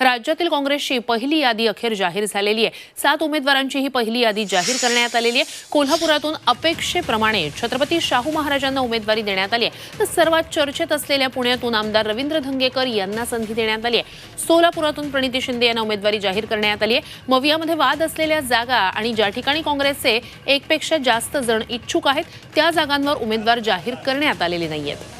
राज्यातील काँग्रेसची पहिली यादी अखेर जाहीर झालेली आहे. सात उमेदवारांची ही पहिली यादी जाहीर करण्यात आलेली आहे. कोल्हापुरातून अपेक्षेप्रमाणे छत्रपती शाहू महाराजांना उमेदवारी देण्यात आली आहे. तर सर्वात चर्चेत असलेल्या पुण्यातून आमदार रवींद्र धंगेकर यांना संधी देण्यात आली आहे. सोलापुरातून प्रणिती शिंदे यांना उमेदवारी जाहीर करण्यात आली आहे. मवियामध्ये वाद असलेल्या जागा आणि ज्या ठिकाणी काँग्रेसचे एकपेक्षा जास्त जण इच्छुक आहेत त्या जागांवर उमेदवार जाहीर करण्यात आलेले नाही आहेत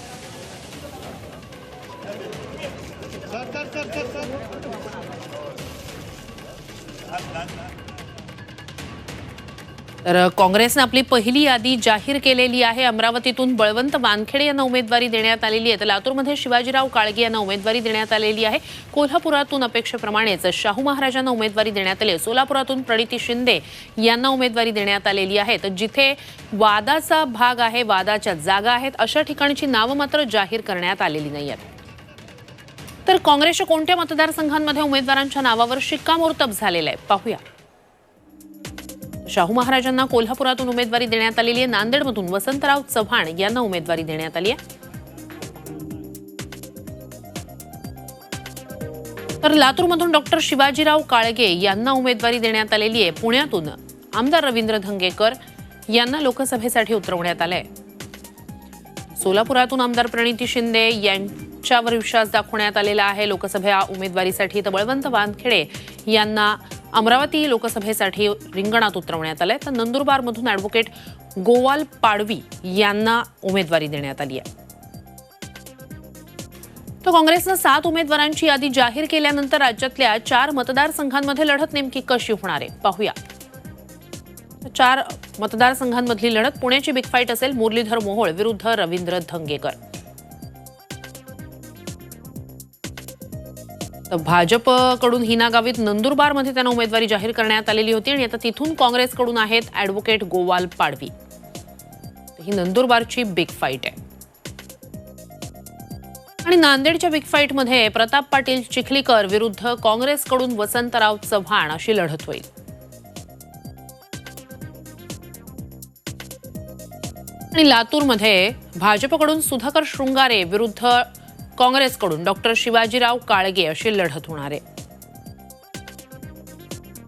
तर काँग्रेसनं आपली पहिली यादी जाहीर केलेली आहे. अमरावतीतून बळवंत वानखेडे यांना उमेदवारी देण्यात आलेली आहे. तर लातूरमध्ये शिवाजीराव काळगे यांना उमेदवारी देण्यात आलेली आहे. कोल्हापुरातून अपेक्षेप्रमाणेच शाहू महाराजांना उमेदवारी देण्यात आली आहे. सोलापुरातून प्रणिती शिंदे यांना उमेदवारी देण्यात आलेली आहे. तर जिथे वादाचा भाग आहे वादाच्या जागा आहेत अशा ठिकाणची नावं मात्र जाहीर करण्यात आलेली नाही आहेत. तर काँग्रेसच्या कोणत्या मतदारसंघांमध्ये उमेदवारांच्या नावावर शिक्कामोर्तब झालेलं आहे? पाहूया. शाहू महाराजांना कोल्हापुरातून उमेदवारी देण्यात आलेली आहे. नांदेडमधून वसंतराव चव्हाण यांना उमेदवारी देण्यात आली आहे. तर लातूरमधून डॉक्टर शिवाजीराव काळगे यांना उमेदवारी देण्यात आलेली आहे. पुण्यातून आमदार रवींद्र धंगेकर यांना लोकसभेसाठी उतरवण्यात आलंय. सोलापुरातून आमदार प्रणिती शिंदे यांच्यावर विश्वास दाखवण्यात आलेला आहे. लोकसभा उमेदवारीसाठी तर बळवंत वानखेडे यांना अमरावती लोकसभेसाठी रिंगणात उतरवण्यात आलंय. तर नंदुरबारमधून ॲडव्होकेट गोवाल पाडवी यांना उमेदवारी देण्यात आली आहे. तर काँग्रेसनं सात उमेदवारांची यादी जाहीर केल्यानंतर राज्यातल्या चार मतदारसंघांमध्ये लढत नेमकी कशी होणार आहे? पाहूया. चार मतदारसंघांमधली लढत पुण्याची बिग फाईट असेल मुरलीधर मोहोळ विरुद्ध रवींद्र धंगेकर. तर भाजपकडून हिना गावित नंदुरबारमध्ये त्यांना उमेदवारी जाहीर करण्यात आलेली होती आणि आता तिथून काँग्रेसकडून आहेत ॲडव्होकेट गोवाल पाडवी. ही नंदुरबारची बिग फाईट आहे. आणि नांदेडच्या बिग फाईटमध्ये प्रताप पाटील चिखलीकर विरुद्ध काँग्रेसकडून वसंतराव चव्हाण अशी लढत होईल. आणि लातूरमध्ये भाजपकडून सुधाकर शृंगारे विरुद्ध काँग्रेसकडून डॉक्टर शिवाजीराव काळगे अशी लढत होणार आहे.